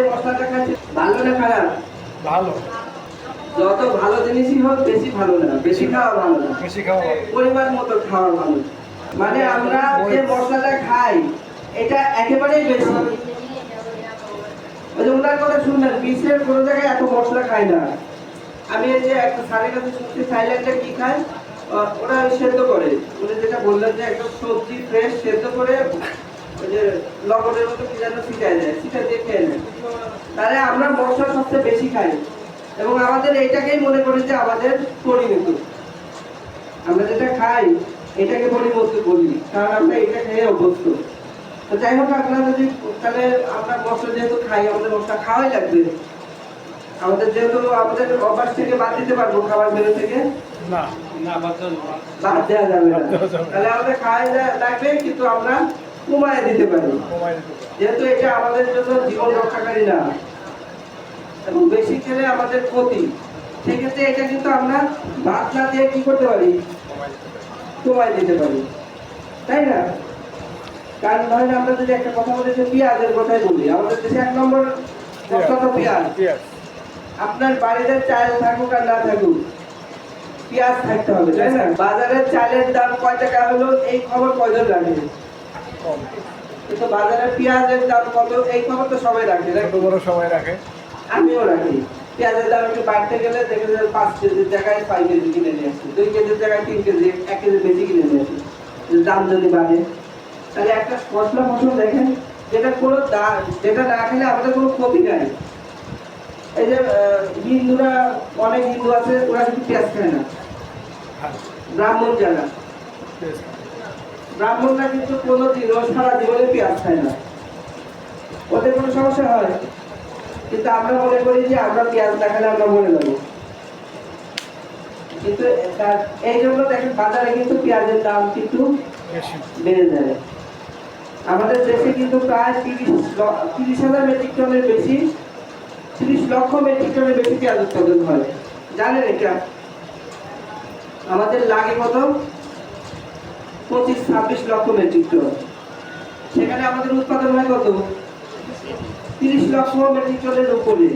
যে মশলাটা খাচ্ছি। ভালো না খারাপ? ভালো। যত ভালো জিনিসই হোক বেশি ভালো না বেশি খাওয়া ভালো না। বেশি খাওয়া পরিমাণ মতো খাওয়া ভালো। মানে আমরা যে মশলাটা খাই এটা একেবারেই বেশি। ওই যে ওনার কথা শুনলেন বিশ্বের কোনো জায়গায় এত মশলা খায় না। আমি এই যে একটা স্যারের কাছে শুনছি থাইল্যান্ডে কি খায়? ওরা সেদ্ধ করে। উনি যেটা বললেন যে একদম সবজি ফ্রেশ সেদ্ধ করে ওই যে লবণের মতো কি যেন ছিটায় দেয় ছিটা দিয়ে খেয়ে নেয়। তাহলে আমরা মশলা সবচেয়ে বেশি খাই। এবং আমাদের এইটাকেই মনে করি যে আমাদের পরিণত। আমরা যেটা খাই এটাকে পরিবর্তন করি কারণ আমরা এটা খেয়ে অভ্যস্ত। তো যাই হোক আপনারা যদি তাহলে আমরা মশলা যেহেতু খাই আমাদের মশলা খাওয়াই লাগবে। আমাদের যেহেতু আমাদের অভ্যাস থেকে বাদ দিতে পারব খাবার মেনু থেকে। বাদ দেওয়া যাবে না। তাহলে আমাদের খাওয়াই লাগবে কিন্তু আমরা কমায় দিতে পারি। যেহেতু এটা আমাদের জন্য জীবন রক্ষাকারী না এবং বেশি খেলে আমাদের ক্ষতি সেক্ষেত্রে এটা কিন্তু আমরা ভাত না দিয়ে কি করতে পারি। কমায় দিতে পারি। তাই না? কারণ ধরেন আমরা যদি একটা কথা বলি যে পেঁয়াজের কথাই বলি আমাদের দেশে এক নম্বর তো পেঁয়াজ। আপনার বাড়িতে চাল থাকুক আর না থাকুক পেঁয়াজ থাকতে হবে তাই না? বাজারের চালের দাম কয় টাকা হলো এই খবর কয়জন রাখে কম। কিন্তু বাজারে পেঁয়াজের দাম কত এই খবর তো সবাই রাখে ছোট বড় সবাই রাখে। আমিও রাখি। পেঁয়াজের দাম একটু বাড়তে গেলে দেখে যাবে পাঁচ কেজির জায়গায় ছয় কেজি কিনে নিয়ে আসছি দুই কেজির জায়গায় তিন কেজি এক কেজি বেশি কিনে নিয়ে আসি। দাম যদি বাড়ে তাহলে একটা মশলা ফসল দেখেন যেটা কোনো দা- যেটা না খেলে আমাদের কোনো ক্ষতি নাই। এই যে হিন্দুরা অনেক হিন্দু আছে ওরা কিন্তু পেঁয়াজ খায় না। হ্যাঁ ব্রাহ্মণ যারা। ব্রাহ্মণরা কিন্তু কোনো দিনও সারা জীবনে পেঁয়াজ খায় না। ওদের কোনো সমস্যা হয়? কিন্তু আমরা মনে করি যে আমরা পেঁয়াজ না খেলে আমরা মরে যাব। কিন্তু এই জন্য দেখেন বাজারে কিন্তু পেঁয়াজের দাম কিন্তু বেড়ে যায়। আমাদের দেশে কিন্তু প্রায় তিরিশ তিরিশ হাজার মেট্রিক টনের বেশি তিরিশ লক্ষ মেট্রিক টনের বেশি পেঁয়াজ উৎপাদন হয়। জানেন এটা? আমাদের লাগে কত পঁচিশ ছাব্বিশ লক্ষ মেট্রিক টন সেখানে আমাদের উৎপাদন হয় কত? তিরিশ লক্ষ মেট্রিক টনের উপরে।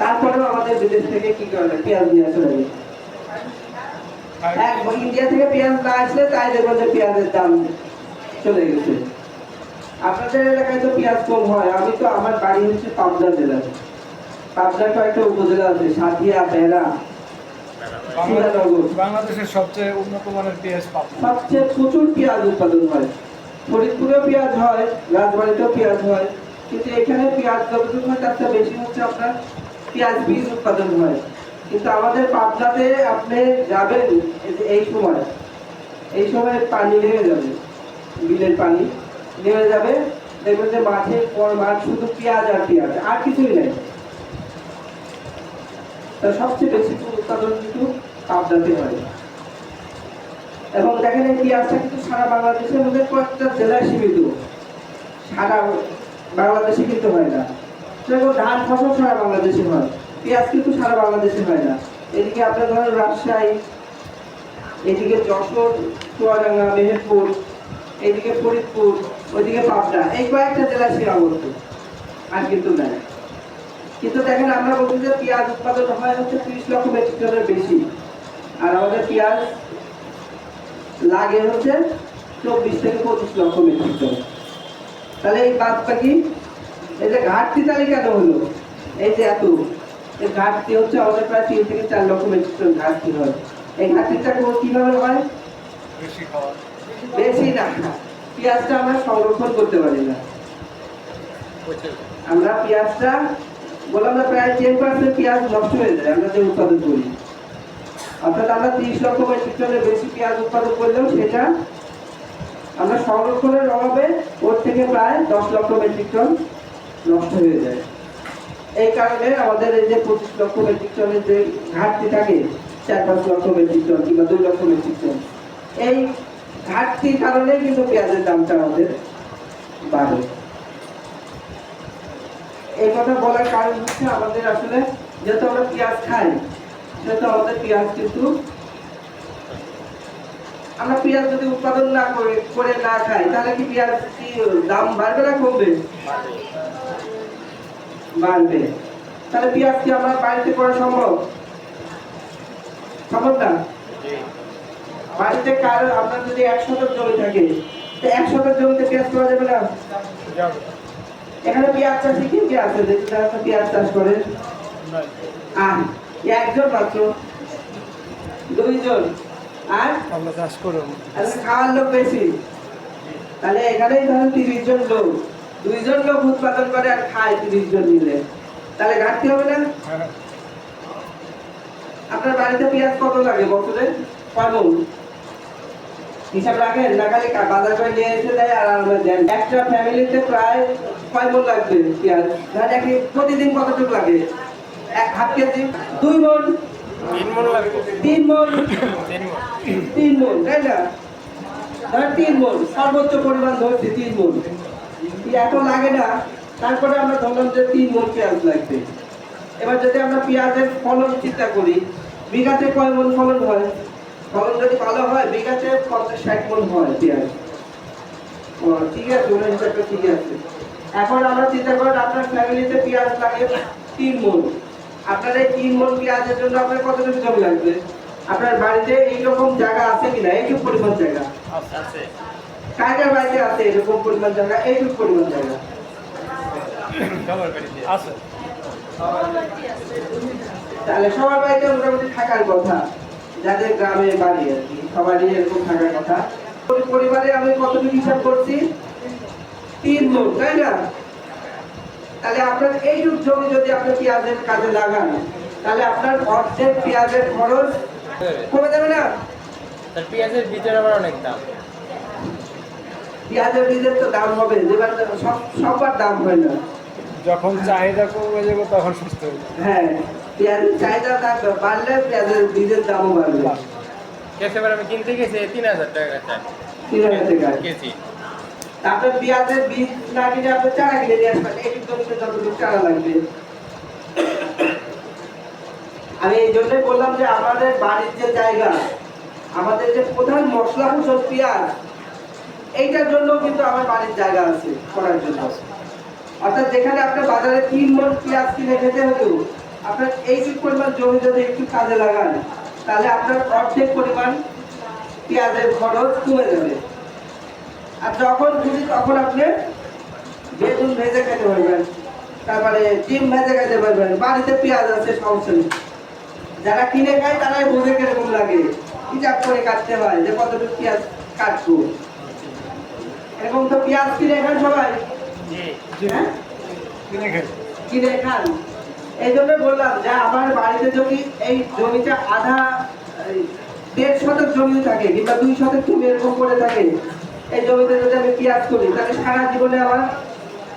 তারপরেও আমাদের বিদেশ থেকে কি করে পেঁয়াজ নিয়ে আসা লাগে। ইন্ডিয়া থেকে পেঁয়াজ না আসলে তাই দেখবেন যে পেঁয়াজের দাম চলে গেছে। আপনাদের এলাকায় তো পেঁয়াজ কম হয়। আমি তো আমার বাড়ি হচ্ছে পাবনা জেলায় পাবনা কয়েকটা উপজেলা আছে সাথিয়া বেড়া। বাংলাদেশের সবচেয়ে উন্নত মানের পেঁয়াজ সবচেয়ে প্রচুর পেঁয়াজ উৎপাদন হয়। পেঁয়াজ হয়, রাজবাড়িতেও পেঁয়াজ হয়। কিন্তু এখানে পেঁয়াজ যতটুকু হয়, তার বেশি হচ্ছে আপনার পেঁয়াজ বীজ উৎপাদন হয়। কিন্তু আমাদের পাবনাতে আপনি যাবেন এই সময়। এই সময় পানি নেমে যাবে, বিলের পানি। নেমে যাবে, দেখবেন যে মাঠের পর মাঠ শুধু পেঁয়াজ আর পেঁয়াজ, আর কিছুই নেই। তা সবচেয়ে বেশি উৎপাদন কিন্তু পাবনাতে হয়। এবং দেখেন এই পেঁয়াজটা কিন্তু সারা বাংলাদেশের মধ্যে কয়েকটা জেলায় সীমিত। সারা বাংলাদেশে কিন্তু হয় না। যেমন ধান ফসল সারা বাংলাদেশে হয়। পেঁয়াজ কিন্তু সারা বাংলাদেশে হয় না। এদিকে আপনার ধরেন রাজশাহী, এদিকে যশোর, চুয়াডাঙ্গা, মেহেরপুর, এদিকে ফরিদপুর, ওইদিকে পাবনা, এই কয়েকটা জেলা সীমাবদ্ধ। আর কিন্তু নাই। কিন্তু দেখেন আমরা বলছি যে পেঁয়াজ উৎপাদন হয় হচ্ছে ত্রিশ লক্ষ মেট্রিক টনের বেশি। আর আমাদের পেঁয়াজ লাগে হচ্ছে চব্বিশ থেকে পঁচিশ লক্ষ মেট্রিক টন। তাহলে এই বাদ বাকি এই যে ঘাটতি তাহলে কেন হলো এই যে এত এই ঘাটতি হচ্ছে আমাদের প্রায় তিন থেকে চার লক্ষ মেট্রিক টন ঘাটতি হয়। এই ঘাটতিটা কীভাবে হয়? বেশি না। পেঁয়াজটা আমরা সংরক্ষণ করতে পারি না। আমরা পেঁয়াজটা বললাম না, প্রায় টেন পার্সেন্ট পেঁয়াজ নষ্ট হয়ে যায়, আমরা যে উৎপাদন করি। অর্থাৎ আমরা তিরিশ লক্ষ মেট্রিক টনের বেশি পেঁয়াজ উৎপাদন করলেও সেটা আমরা সংরক্ষণের অভাবে ওর থেকে প্রায় দশ লক্ষ মেট্রিক টন নষ্ট হয়ে যায়। এই কারণে আমাদের এই যে পঁচিশ লক্ষ মেট্রিক টনের যে ঘাটতি থাকে, চার পাঁচ লক্ষ মেট্রিক টন কিংবা দুই লক্ষ মেট্রিক টন, এই ঘাটতির কারণে কিন্তু পেঁয়াজের দামটা আমাদের বাড়ে। এই কথা বলার কারণ হচ্ছে আমাদের আসলে যেহেতু আমরা পেঁয়াজ খাই সেহেতু আমাদের পেঁয়াজ কিন্তু আমরা পেঁয়াজ যদি উৎপাদন না করে করে না খাই, তাহলে কি পেঁয়াজ কি দাম বাড়বে না কমবে? বাড়বে। তাহলে পেঁয়াজ কি আমার বাড়িতে করা সম্ভব? সম্ভব না? বাড়িতে কারও আপনার যদি এক শতক জমি থাকে, তো এক শতক জমিতে পেঁয়াজ করা যাবে না? এখানে পেঁয়াজ চাষি কি? কি আছে দেখি তারা তো পেঁয়াজ চাষ করে। আর একজন মাত্র। দুইজন। আর? আমরা চাষ করব খাওয়ার লোক বেশি। তাহলে ধরেন তিরিশ জন লোক। দুইজন লোক উৎপাদন করে আর খায় তিরিশ জন মিলে। তাহলে ঘাটতি হবে না? হ্যাঁ। আপনার বাড়িতে পেঁয়াজ কত লাগে বছরে? কয় মন হিসাব রাখেন না খালি বাজার করে নিয়ে এসে দেয় আর আমরা দেন। একটা ফ্যামিলিতে প্রায় কয় মন লাগবে পেঁয়াজ ধরেন এক প্রতিদিন কতটুকু লাগে? এক হাফ কেজি? দুই মন তিন মন তিন মন তাই না? ধর তিন মন সর্বোচ্চ পরিমাণ ধরছি তিন মন এত লাগে না তারপরে আমরা ধরলাম যে তিন মন পেঁয়াজ লাগবে। এবার যদি আমরা পেঁয়াজের ফলন চিন্তা করি বিঘাতে কয় মন ফলন হয়? ফলন যদি ভালো হয় বিঘাতে পঞ্চাশ ষাট মন হয় পেঁয়াজ। ও ঠিক আছে ওনার হিসাবটা ঠিক আছে। এখন আমরা চিন্তা করেন আপনার ফ্যামিলিতে পেঁয়াজ লাগে তিন মন। আপনার এই তিন মন পেঁয়াজের জন্য আপনার কতটুকু জমি লাগবে? আপনার বাড়িতে এইরকম জায়গা আছে কিনা? এইটুকু পরিমাণ জায়গা। কার বাড়িতে আছে এরকম পরিমাণ জায়গা এইটুকু পরিমাণ জায়গা। তাহলে সবার বাড়িতে মোটামুটি থাকার কথা যাদের গ্রামে বাড়ি আর কি সবারই এরকম থাকার কথা। পরিবারে আমি কতটুকু হিসাব করছি? তিন মন তাই না? তাহলে আপনার এইটুক জমি যদি আপনি পেঁয়াজের কাজে লাগান তাহলে আপনার অর্ধেক পেঁয়াজের খরচ কমে যাবে না? পেঁয়াজের বীজের আবার অনেক দাম। পেঁয়াজের বীজের তো দাম হবে যেবার সব সবার দাম হয় না। যখন চাহিদা কমে যাবে তখন সুস্থ হয়ে হ্যাঁ পেঁয়াজের চাহিদা থাকবে বাড়লে পেঁয়াজের বীজের দামও বাড়বে। কেসে আমি কিনতে গেছি তিন হাজার টাকা তিন হাজার টাকা। কেজি। তারপরে পেঁয়াজের বীজ না কিনে আপনি চারা কিনে নিয়ে আসবেন এই জমিতে যতটুকু চারা লাগবে। আমি এই জন্যই বললাম যে আমাদের বাড়ির যে জায়গা, আমাদের যে প্রধান মশলা ফসল পেঁয়াজ, এইটার জন্য কিন্তু আমার বাড়ির জায়গা আছে করার জন্য। অর্থাৎ যেখানে আপনার বাজারে তিন মন পেঁয়াজ কিনে খেতে হতো আপনার এইটুকু পরিমাণ জমি যদি একটু কাজে লাগান, তাহলে আপনার অর্ধেক পরিমাণ পেঁয়াজের খরচ কমে যাবে। আর যখন খুশি তখন আপনি বেগুন ভেজে খেতে পারবেন। তারপরে ডিম ভেজে খেতে পারবেন। বাড়িতে পেঁয়াজ আছে সমস্যা নেই। যারা কিনে খায় তারাই বোঝে কীরকম লাগে। হিসাব করে কাটতে হয় যে কতটুকু পেঁয়াজ কাটবো। এরকম তো পেঁয়াজ কিনে খান সবাই। হ্যাঁ? কিনে খান। এই জন্য বললাম যে আমার বাড়িতে যদি এই জমিটা আধা দেড় শতক জমি থাকে কিংবা দুই শতক জমি এরকম করে থাকে এই জমিতে যদি আমি পেঁয়াজ করি, তাহলে সারা জীবনে আমার,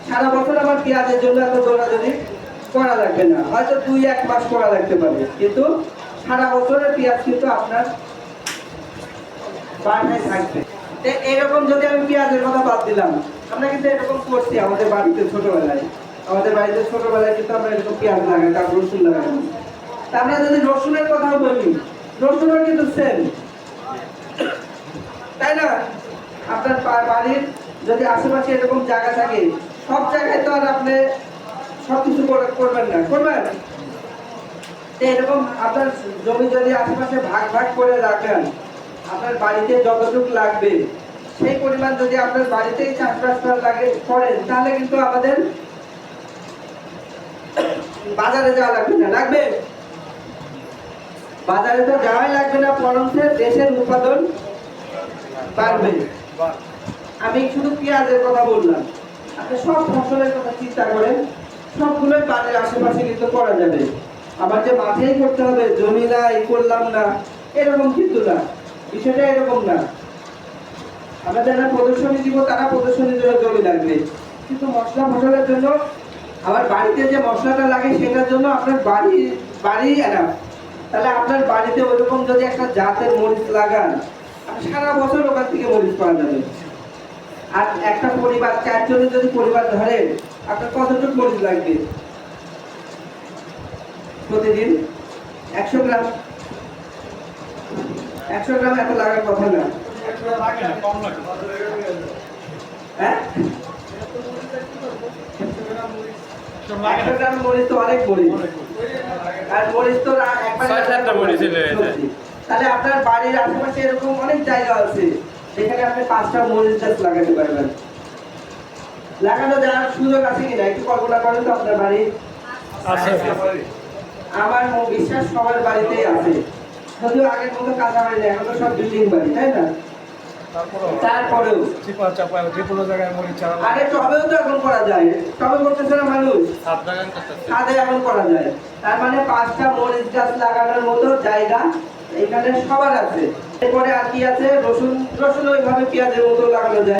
সারা বছর আমার পেঁয়াজের জন্য এত দৌড়াদৌড়ি করা লাগবে না। হয়তো দুই এক মাস করা লাগতে পারে। কিন্তু সারা বছরের পেঁয়াজ কিন্তু আপনার বাড়ায় থাকবে। এরকম যদি আমি পেঁয়াজের কথা বাদ দিলাম, আমরা কিন্তু এরকম করছি আমাদের বাড়িতে ছোটবেলায়। আমাদের বাড়িতে ছোটবেলায় কিন্তু আমরা এরকম পেঁয়াজ লাগাই, তারপর রসুন লাগাই। আমরা যদি রসুনের কথা বলি, রসুনও কিন্তু সেম তাই না? আপনার বাড়ির যদি আশেপাশে এরকম জায়গা থাকে, সব জায়গায় তো আর আপনি সব কিছু করবেন না। করবেন? এরকম আপনার জমি যদি আশেপাশে ভাগ ভাগ করে রাখেন, আপনার বাড়িতে যতটুকু লাগবে, সেই পরিমাণ যদি আপনার বাড়িতেই চাষবাস করা লাগে, করেন, তাহলে কিন্তু আমাদের বাজারে যাওয়া লাগবে না। লাগবে? বাজারে তো যাওয়াই লাগবে না বরঞ্চ দেশের উৎপাদন বাড়বে। আমি শুধু পেঁয়াজের কথা বললাম। আপনি সব ফসলের কথা চিন্তা করেন, সবগুলোই বাড়ির আশেপাশে কিন্তু করা যাবে। আবার যে মাঠেই করতে হবে, জমি না এই করলাম না, এরকম কিন্তু না। বিষয়টা এরকম না। আমরা যারা প্রদর্শনী দিব, তারা প্রদর্শনীর জন্য জমি লাগবে। কিন্তু মশলা ফসলের জন্য, আমার বাড়িতে যে মশলাটা লাগে সেটার জন্য আপনার বাড়ি বাড়ি এনাফ তাহলে আপনার বাড়িতে ওইরকম যদি একটা জাতের মরিচ লাগান সারা বছর ওখান থেকে মরিচ পাওয়া যাবে। আর একটা পরিবার চারজনের যদি পরিবার ধরেন আপনার কতটুকু মরিচ লাগবে? প্রতিদিন? একশো গ্রাম? একশো গ্রাম এত লাগার কথা না। হ্যাঁ? একশো গ্রাম মরিচ তো অনেক মরিচ। আর মরিচ তো একবারে তাহলে আপনার বাড়ির আশেপাশে এরকম অনেক জায়গা আছে। যেখানে আপনি পাঁচটা মরিচ গাছ লাগাতে পারবেন। লাগানো যাওয়ার সুযোগ আছে কিনা একটু কল্পনা করেন তো আপনার বাড়ি। আমার বিশ্বাস সবার বাড়িতেই আছে। যদিও আগের মতো কাঁচা বাড়ি নেই এখন তো সব বিল্ডিং বাড়ি তাই না? তারপরেও তারপরেও। যে কোনো জায়গায় মরিচ চারা আরে টবেও তো এখন করা যায়। টবে করতেছে না মানুষ? ছাদে এখন করা যায়। তার মানে পাঁচটা মরিচ গাছ লাগানোর মতো জায়গা এখানে সবার আছে। এরপরে আর কি আছে? রসুন রসুন ওইভাবে পেঁয়াজের মতো লাগানো যায়।